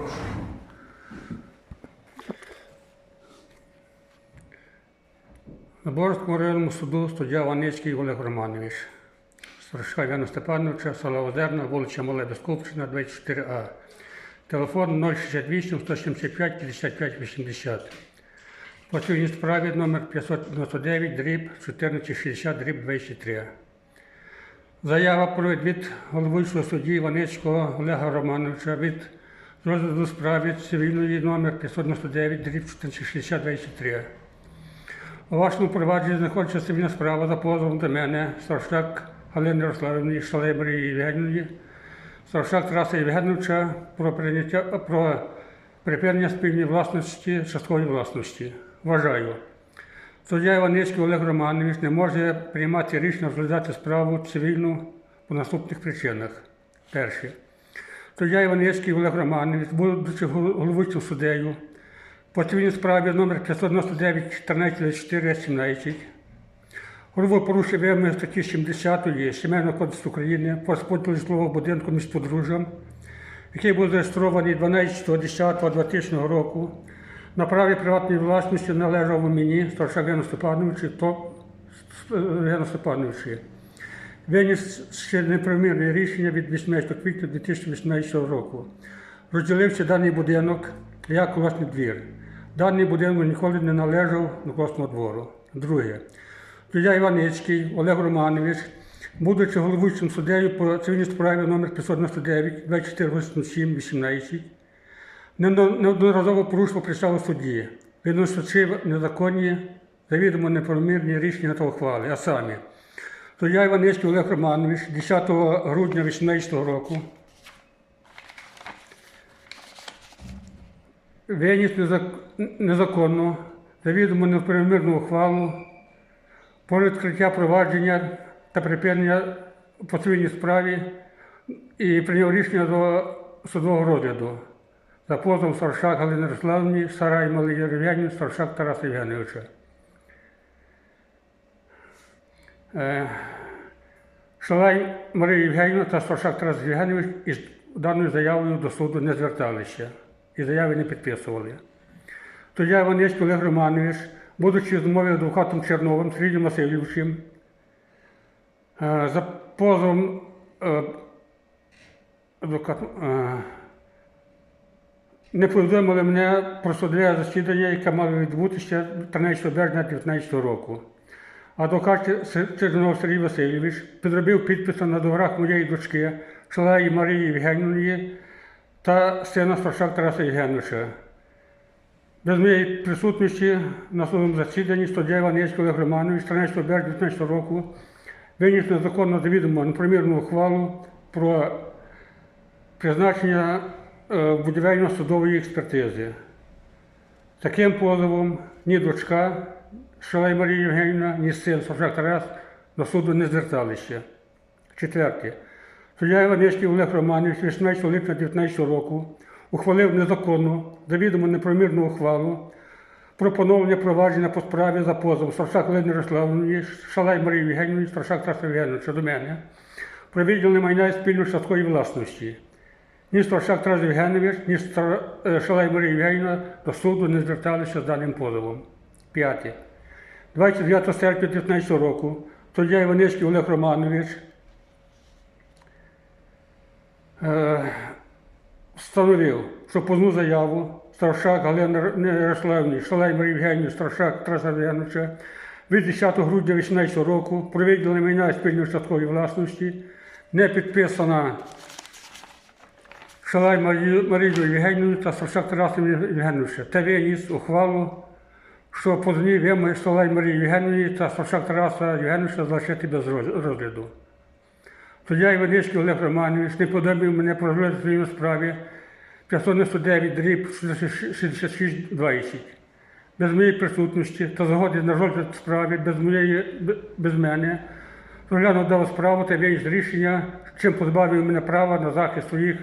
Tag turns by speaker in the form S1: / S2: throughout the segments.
S1: Прошу.
S2: На Борському районному суду суддя Ваницький Олег Романович. Старшка Івана Степановича, села Озерна, вулиця Мале Безкупчина, 24А. Телефон 068 175 55 80. По цій справі номер 599 дріб 1460 дріб 23. Заява про від головуючого судді Іваницького Олега Романовича від розгляду справи цивільної номер 599 дріб 1460 23. У вашому провадженні знаходиться цивільна справа за позовом до мене, Старшак Галини Ярославівни, Шалей Євгенівні, Старшак Тараса Євгеновича про прийняття про припинення спільної власності, часткової власності. Вважаю. Суддя Іваницький Олег Романович не може приймати рішення розглядати справу цивільну по наступних причинах. Перше. Суддя Іваницький Олег Романович, будучи головуючим суддею, по цивільній справі номер 599 14 4 17 Грубо порушив вимоги статті 70 Сімейного кодексу України по розподілу житлового будинку між подружжям, який був зареєстрований 12.10.2000 року на праві приватної власності належав мені, старша Євгену Степановичу, то Євгену Степановичу. Виніс ще неправомірне рішення від 18 квітня 2018 року. Розділився даний будинок як власний двір. Даний будинок ніколи не належав до власного двору. Друге. Суддя Іваницький Олег Романович, будучи головуючим суддею по цивільній справі номер 599 2487 18, неодноразово порушував присягу судді, виносячи незаконні, завідомо неправомірні рішення та ухвали, а самі. Суддя Іваницький Олег Романович 10 грудня 2018 року виніс незак- незаконну, завідомо неправомірну ухвалу про відкриття провадження та припинення по цивільній справі і прийняв рішення до судового розгляду за позовом Старшак Галини Руславні, Сарай Малий Євгенів, Старшак Тараса Євгеновича. Шалай Марія Євгенівна та Старшак Тарас Євгенович із даною заявою до суду не зверталися і заяви не підписували. Тоді Іванецький Олег Романович, будучи в змові адвокатом Черновим Сергієм Васильовичем, е, за позовом е, адвокат, е, не повідомили мене про судове засідання, яке мало відбутися 13 березня 2019 року. Адвокат Чернов Сергій Васильович підробив підписи на договорах моєї дочки Шалаї Марії Євгенівної та сина Старшак Тараса Євгеновича. Без моєї присутності на судовому засіданні суддя Іванецький Олег Романович 13 березня 2019 року виніс незаконно завідомо непромірну ухвалу про призначення е, будівельно-судової експертизи. Таким позовом ні дочка Шалай Марія Євгенівна, ні син Сашак Тарас до суду не зверталися. Четверте. Суддя Іванецький Олег Романович 18 липня 2019 року ухвалив незаконну, завідомо непромірну ухвалу про поновлення провадження по справі за позовом Старшак Лені Ярославовні, Шалай Марії Євгенівні, Старшак Тараса Євгеновича до мене про відділення майна спільної часткової власності. Ні Старшак Тарас Євгенович, ні е, Шалай Марія Євгенівна до суду не зверталися з даним позовом. П'яте. 29 серпня 2019 року суддя Іванецький Олег Романович е, встановив, що позну заяву Старшак Галини Ярославівни, Шалай Марії Євгенівні, Старшак Тараса Євгеновича від 10 грудня 2018 року про виділення майна спільної часткової власності не підписана Шалай Марію Євгенівну та Старшак Тарасом Євгеновича. Та виніс ухвалу, що позовні вимоги Шалай Марії Євгенівні та Старшак Тараса Євгеновича залишити без роз- розгляду. Суддя Іванецький Олег Романович не подобив мене про розгляд своїй справі 599 дріб 6620. Без моєї присутності та згоди на розгляд справи без, моєї, без мене розглянув дав справу та виніс рішення, чим позбавив мене права на захист своїх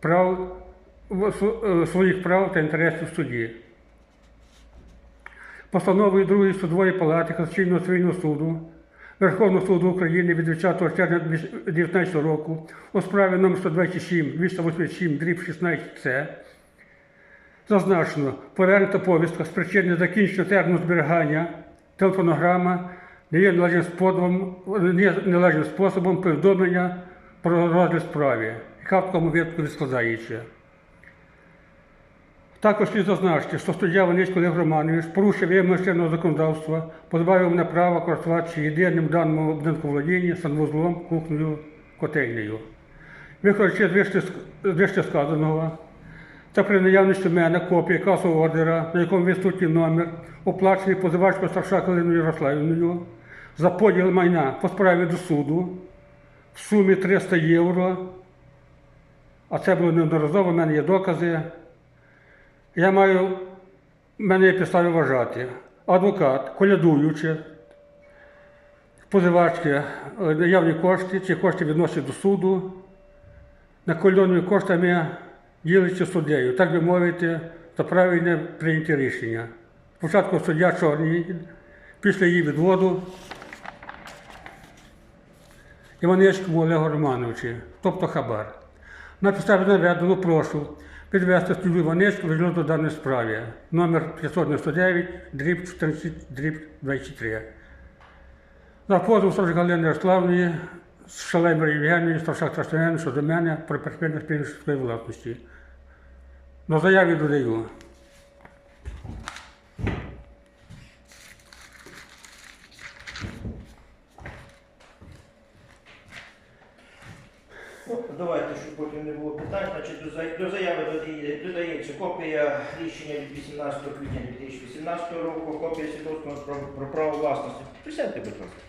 S2: прав, е, своїх прав та інтересів в суді. Постановою Другої судової палати Конституційного цивільного суду Верховного суду України від 20 червня 2019 року у справі номер 127 287 дріб 16 С Зазначено, переглянута повістка з причини закінчення терміну зберігання телефонограма не є належним способом, не належним способом повідомлення про розгляд справи, яка в такому випадку відскладається. Також слід зазначити, що суддя Ваницький Олег Романович порушив вимоги законодавства, позбавив мене права користуватися єдиним даному будинку володіння санвузлом, кухнею, котельнею. Виходячи з вище, сказаного, та при наявності в мене копії касового ордера, на якому відсутній номер, оплачений позивачкою Старшак Галиною Ярославівною за поділ майна по справі до суду в сумі 300 євро. А це було неодноразово, в мене є докази. Я маю, мене є підстави вважати. Адвокат, колядуючи, позивачки е, наявні кошти, ці кошти відносять до суду, накольонними коштами ділиться суддею, так би мовити, за правильне прийняті рішення. Спочатку суддя чорний, після її відводу Іванецькому Олегу Романовичу, тобто Хабар. На підставі наведено прошу підвести суддю в до даної справі. Номер 599, дріб 14, дріб 23. За позов Сторож Галини Ярославної, Шалемер Євгенії, Старшак Трастовен щодо мене про припинення спільної власності. На заяві додаю.
S1: Ну, давайте, щоб потім не було питань. Значить, до за- до заяви додає- додається копія рішення від 18 квітня 2018 року, копія свідоцтва про, право власності. Присядьте, будь ласка.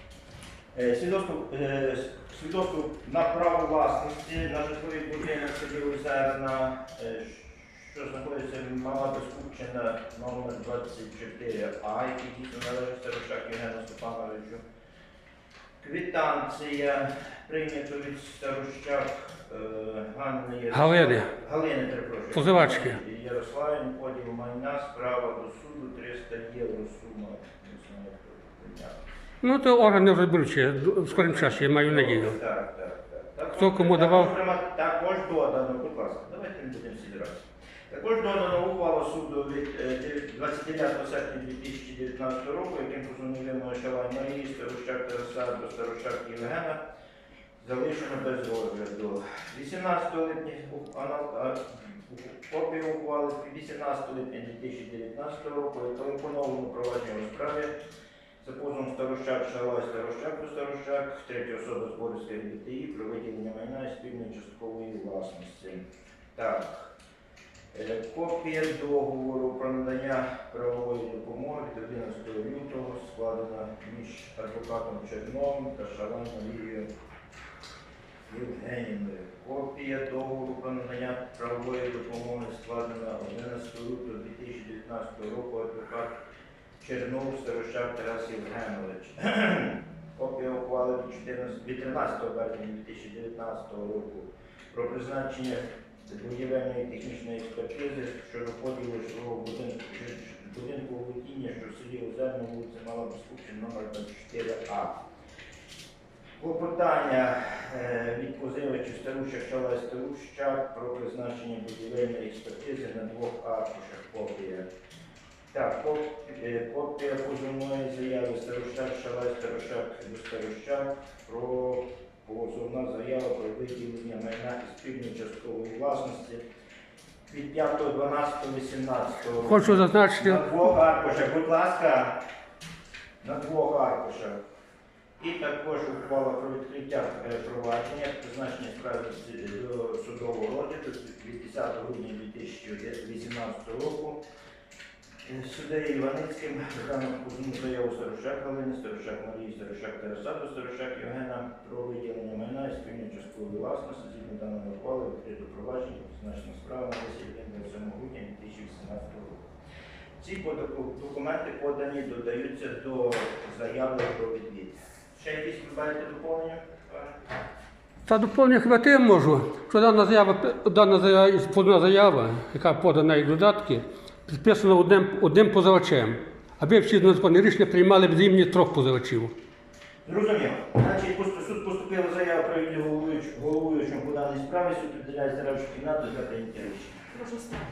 S1: Е, Свідоцтво, е, свідоцтво на право власності на житловий будинок селі Озерна, е, що знаходиться мала Безкупчина номер 24А, який дійсно належить Старошак Євгену Степановичу. Квитанція прийнято від Старощак е, Ганни
S2: Галини.
S1: Галини, перепрошую.
S2: Позивачки.
S1: Ярославін, поділ майна, справа до суду 300 євро сума. Не знаю, хто прийняв.
S2: Ну, то органи розберуться в скорім часі, я маю надію.
S1: Так, так, так. Також-
S2: Хто кому давав?
S1: Також додано, будь ласка, Також додано ухвалу суду від е, 29 серпня 2019 року, яким позовнили Шалай Марії, Старощак Тараса до Старощак Євгена, залишено без розгляду. 18 липня у- у- копію ухвали 18 липня 2019 року, яка поновлено провадження у справі за позовом Старощак Шалай Старощак до Старощак, третя особа з Борської ДТІ про виділення майна і спільної часткової власності. Так. Е, Копія договору про надання правової допомоги 11 лютого складена між адвокатом Черновим та Шалай Марією Євгенівною. Копія договору про надання правової допомоги складена 11 лютого 2019 року адвокат Чернов Старощак Тарас Євгенович. Копія ухвали від 14 від 13 березня 2019 року про призначення будівельної технічної експертизи щодо поділу житлового будинку, будинку володіння, що в селі Озерна, вулиця Мала Безкупчина, номер 24А. Клопотання е, від позивачів Старуща Шала Старущак про призначення будівельної експертизи на двох аркушах копія. Так, е, копія позовної заяви Старощак Шалай Старощак до Старощак про позовна заява про виділення майна і спільної часткової власності від 5.12.18 року.
S2: Хочу зазначити,
S1: На двох аркушах, будь ласка, на двох аркушах. І також ухвала про відкриття е, провадження, призначення справи до судового розгляду від 10 грудня 2018 року. Е, Іваницьким розглянув позовну заяву Старощак Галини, Старощак Марії, Старощак Тараса до Євгена про виділення майна і спільної часткової власності згідно даної ухвали відкрито провадження, призначена справа на 27 грудня 2018 року. Ці документи подані додаються до заяви про відвід. Ще якісь ви маєте доповнення?
S2: та доповнення хіба тим можу, що дана заява, дана заява, заява, яка подана і додатки, підписана одним, одним позивачем, аби всі незаконні рішення приймали б з імені трьох позивачів.
S1: Зрозуміло. Значить, суд поступила заява про головуюч- головуючому по даній справі, суд віддаляє заражу кімнату для прийняття рішення.
S3: Прошу стати.